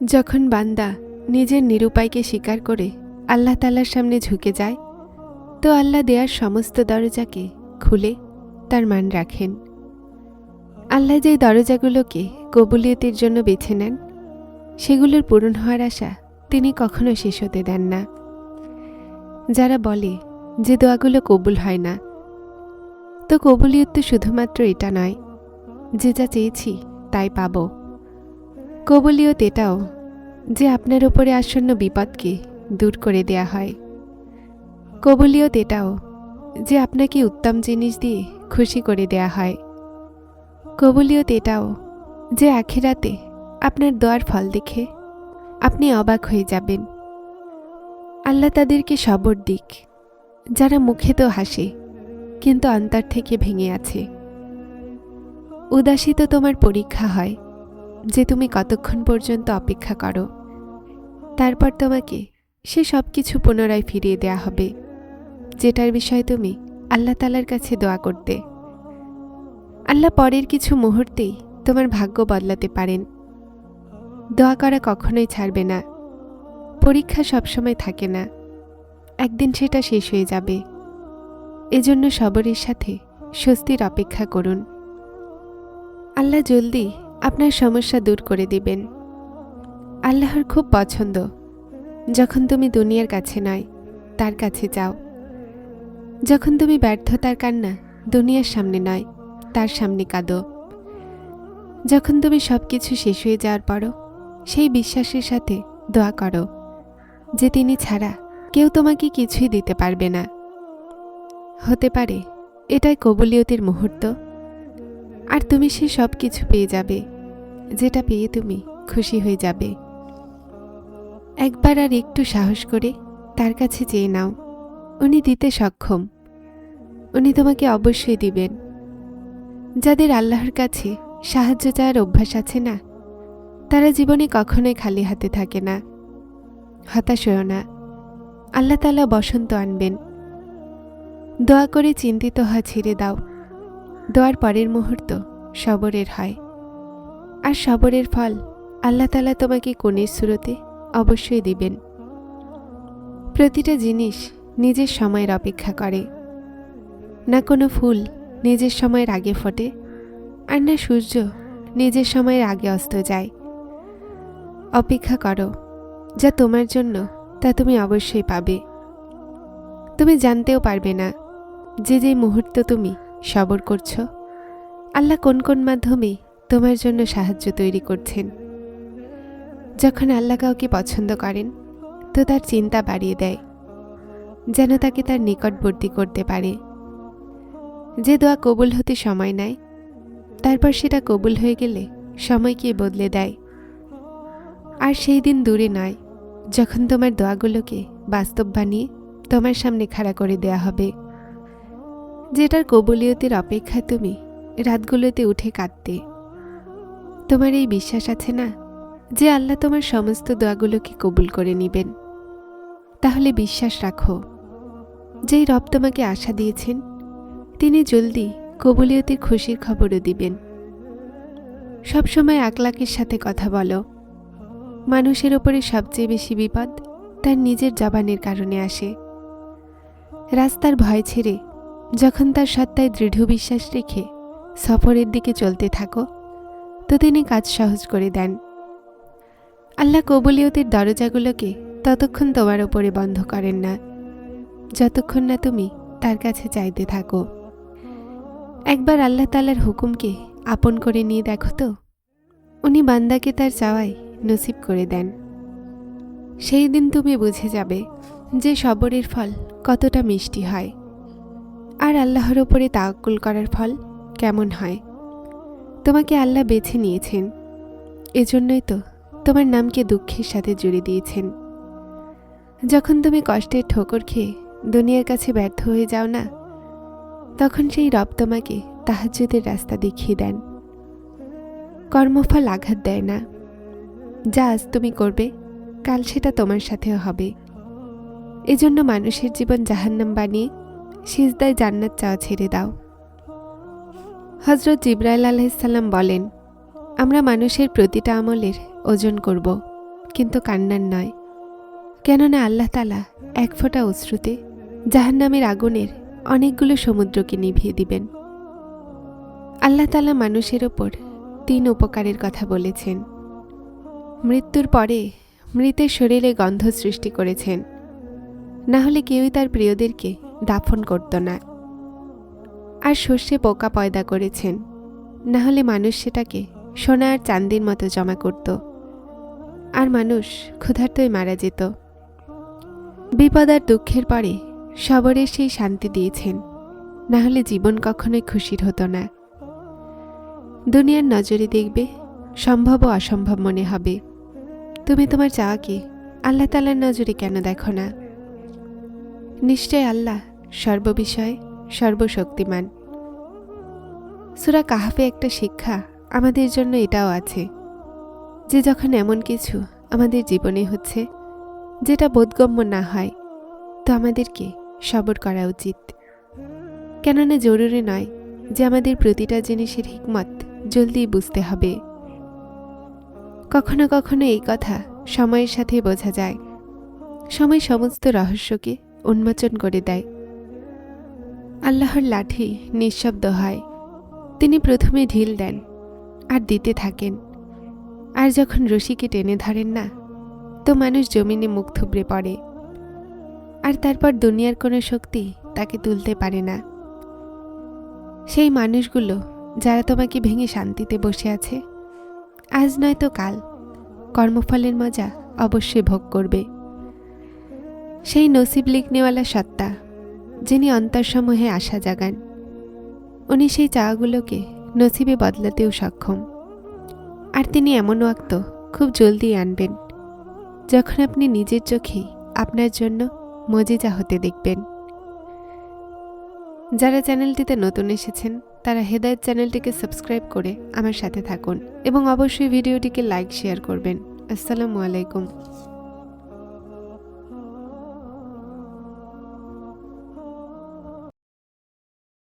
যখন বান্দা নিজের নিরুপায়কে স্বীকার করে আল্লাহ তালার সামনে ঝুঁকে যায়, তো আল্লাহ দেয়ার সমস্ত দরজাকে খুলে তার মান রাখেন। আল্লাহ যেই দরজাগুলোকে কবুলিয়তের জন্য বেছে নেন, সেগুলোর পূরণ হওয়ার আশা তিনি কখনো শেষ হতে দেন না। যারা বলে যে দোয়াগুলো কবুল হয় না, তো কবুলিয়ত তো শুধুমাত্র এটা নয়, যে যা চেয়েছি তাই পাব। কবুলিয়ত এটাও যে আপনার ওপরে আসন্ন বিপদকে দূর করে দেয়া হয়। কবুলিয়ত এটাও যে আপনাকে উত্তম জিনিস দিয়ে খুশি করে দেয়া হয়। কবুলিয়ত এটাও যে আখেরাতে আপনার দোয়ার ফল দেখে আপনি অবাক হয়ে যাবেন। আল্লাহ তাদেরকে সবর দিক, যারা মুখে তো হাসে, কিন্তু অন্তর থেকে ভেঙে আছে। উদাসী তো তোমার পরীক্ষা হয়। যে তুমি কতক্ষণ পর্যন্ত অপেক্ষা করো। তারপর তোমাকে সে সব কিছু পুনরায় ফিরিয়ে দেয়া হবে। যেটার বিষয়ে তুমি আল্লাহ তালার কাছে দোয়া করতে। আল্লাহ পরের কিছু মুহূর্তেই তোমার ভাগ্য বদলাতে পারেন। দোয়া করা কখনোই ছাড়বে না। পরীক্ষা সবসময় থাকে না। একদিন সেটা শেষ হয়ে যাবে। এজন্য সবরের সাথে স্বস্তির অপেক্ষা করুন। আল্লাহ জলদি আপনার সমস্যা দূর করে দিবেন। আল্লাহর খুব পছন্দ। যখন তুমি দুনিয়ার কাছে নয়, তার কাছে যাও। যখন তুমি ব্যর্থতার কান্না, দুনিয়ার সামনে নয়, তার সামনে কাঁদো। যখন তুমি সব কিছু শেষ হয়ে যাওয়ার পরও সেই বিশ্বাসের সাথে দোয়া করো যে তিনি ছাড়া কেউ তোমাকে কিছুই দিতে পারবে না। হতে পারে, এটাই কবুলিয়তের মুহূর্ত। আর তুমি সে সব কিছু পেয়ে যাবে। যেটা পেয়ে তুমি খুশি হয়ে যাবে। একবার আর একটু সাহস করে তার কাছে চেয়ে নাও। উনি দিতে সক্ষম। উনি তোমাকে অবশ্যই দিবেন। যাদের আল্লাহর কাছে সাহায্য চাওয়ার অভ্যাস আছে না, তারা জীবনে কখনোই খালি হাতে থাকে না। হতাশ হও না। আল্লাহ তালা বসন্ত আনবেন। দোয়া করে চিন্তিত হওয়া ছেড়ে দাও। দোয়ার পরের মুহূর্ত সবরের হয়। আর সবরের ফল আল্লাহ তালা তোমাকে কোণের সুরতে অবশ্যই দিবেন। প্রতিটা জিনিস নিজের সময়ের অপেক্ষা করে। না কোনো ফুল নিজের সময়ের আগে ফোটে, আর না সূর্য নিজের সময়ের আগে অস্ত যায়। অপেক্ষা করো, যা তোমার জন্য তা তুমি অবশ্যই পাবে। তুমি জানতেও পারবে না যে যে মুহূর্ত তুমি সবর করছ? আল্লাহ কোন কোন মাধ্যমে তোমার জন্য সাহায্য তৈরি করছেন? যখন আল্লাহ কাউকে পছন্দ করেন, তো তার চিন্তা বাড়িয়ে দেয়, যেন তাকে তার নিকটবর্তী করতে পারে। যে দোয়া কবুল হতে সময় নেয়, তারপর সেটা কবুল হয়ে গেলে সময়কে বদলে দেয়। আর সেই দিন দূরে নয়, যখন তোমার দোয়াগুলোকে বাস্তব বানিয়ে তোমার সামনে খাড়া করে দেয়া হবে। যেটার কবুলিয়তের অপেক্ষা তুমি রাতগুলোতে উঠে কাঁদতে। তোমার এই বিশ্বাস আছে না যে আল্লাহ তোমার সমস্ত দোয়াগুলোকে কবুল করে নেবেন? তাহলে বিশ্বাস রাখো, যেই রব তোমাকে আশা দিয়েছেন, তিনি জলদি কবুলিয়তের খুশির খবরও দিবেন। সবসময় আকলাকের সাথে কথা বলো। মানুষের ওপরে সবচেয়ে বেশি বিপদ তার নিজের জবানের কারণে আসে। রাস্তার ভয় ছেড়ে যখন তার সত্তায় দৃঢ় বিশ্বাস রেখে সফরের দিকে চলতে থাকো, তো তিনি কাজ সহজ করে দেন। আল্লাহ কবুলিয়তের দরজাগুলোকে ততক্ষণ তোমার ওপরে বন্ধ করেন না, যতক্ষণ না তুমি তার কাছে চাইতে থাকো। একবার আল্লাহ তালার হুকুমকে আপন করে নিয়ে দেখো তো, উনি বান্দাকে তার চাওয়াই নসিব করে দেন। সেই দিন তুমি বুঝে যাবে যে সবরের ফল কতটা মিষ্টি হয়। আর আল্লাহর ওপরে তাওকুল করার ফল কেমন হয়? তোমাকে আল্লাহ বেছে নিয়েছেন। এজন্যই তো তোমার নামকে দুঃখের সাথে জুড়ে দিয়েছেন। যখন তুমি কষ্টের ঠোকর খেয়ে দুনিয়ার কাছে ব্যর্থ হয়ে যাও না, তখন সেই রব তোমাকে তাহাজ্জুদের রাস্তা দেখিয়ে দেন। কর্মফল আঘাত দেয় না। যা আজ তুমি করবে, কাল সেটা তোমার সাথেও হবে। এজন্য মানুষের জীবন জাহান্নাম বানিয়ে সিজদায় জান্নাত চাওয়া ছেড়ে দাও। হজরত জিব্রাইল আলাইসাল্লাম বলেন, আমরা মানুষের প্রতিটা আমলের ওজন করব, কিন্তু কান্নার নয়। কেননা আল্লাহ তালা এক ফোঁটা অশ্রুতে জাহান্নামের আগুনের অনেকগুলো সমুদ্রকে নিভিয়ে দিবেন। আল্লাহ তালা মানুষের ওপর তিন উপকারের কথা বলেছেন। মৃত্যুর পরে মৃতের শরীরে গন্ধ সৃষ্টি করেছেন। না হলে কেউই তার প্রিয়দেরকে দাফন করত না। আর শস্যে পোকা পয়দা করেছেন। না হলে মানুষ সেটাকে সোনা আর চান্দির মতো জমা করত। আর মানুষ ক্ষুধার্তই মারা যেত। বিপদ আর দুঃখের পরে সবরের সেই শান্তি দিয়েছেন। না হলে জীবন কখনোই খুশির হতো না। দুনিয়ার নজরে দেখবে সম্ভব ও অসম্ভব মনে হবে। তুমি তোমার চাওয়াকে আল্লাহ তালার নজরে কেন দেখো না? নিশ্চয় আল্লাহ সর্ববিষয়ে, সর্বশক্তিমান। সুরা কাহাফে একটা শিক্ষা, আমাদের জন্য এটাও আছে। যে যখন এমন কিছু আমাদের জীবনে হচ্ছে, যেটা বোধগম্য না হয়, তো আমাদেরকে সবর করা উচিত। কেননা জরুরি নয় যে আমাদের প্রতিটা জিনিসের হিকমত জলদি বুঝতে হবে। কখনো কখনো এই কথা সময়ের সাথে বোঝা যায়। সময় সমস্ত রহস্যকে উন্মোচন করে দেয়। আল্লাহর লাঠি নিঃশব্দ হয়। তিনি প্রথমে ঢিল দেন আর দিতে থাকেন। আর যখন রশিকে টেনে ধরেন না, তো মানুষ জমিনে মুখ থুবড়ে পড়ে। আর তারপর দুনিয়ার কোনো শক্তি তাকে তুলতে পারে না। সেই মানুষগুলো যারা তোমাকে ভেঙে শান্তিতে বসে আছে, আজ নয়তো কাল কর্মফলের মজা অবশ্যই ভোগ করবে। সেই নসিব লিখনেওয়ালা সত্তা যিনি অন্তরসমূহে আশা জাগান, উনি সেই চাওয়াগুলোকে নসিবে বদলাতেও সক্ষম। আর তিনি এমন ওয়াক্ত খুব জলদি আনবেন, যখন আপনি নিজের চোখেই আপনার জন্য মজিজা হতে দেখবেন। যারা চ্যানেলটিতে নতুন এসেছেন, তারা হেদায়ত চ্যানেলটিকে সাবস্ক্রাইব করে আমার সাথে থাকুন এবং অবশ্যই ভিডিওটিকে লাইক, শেয়ার করবেন। আসসালামু আলাইকুম।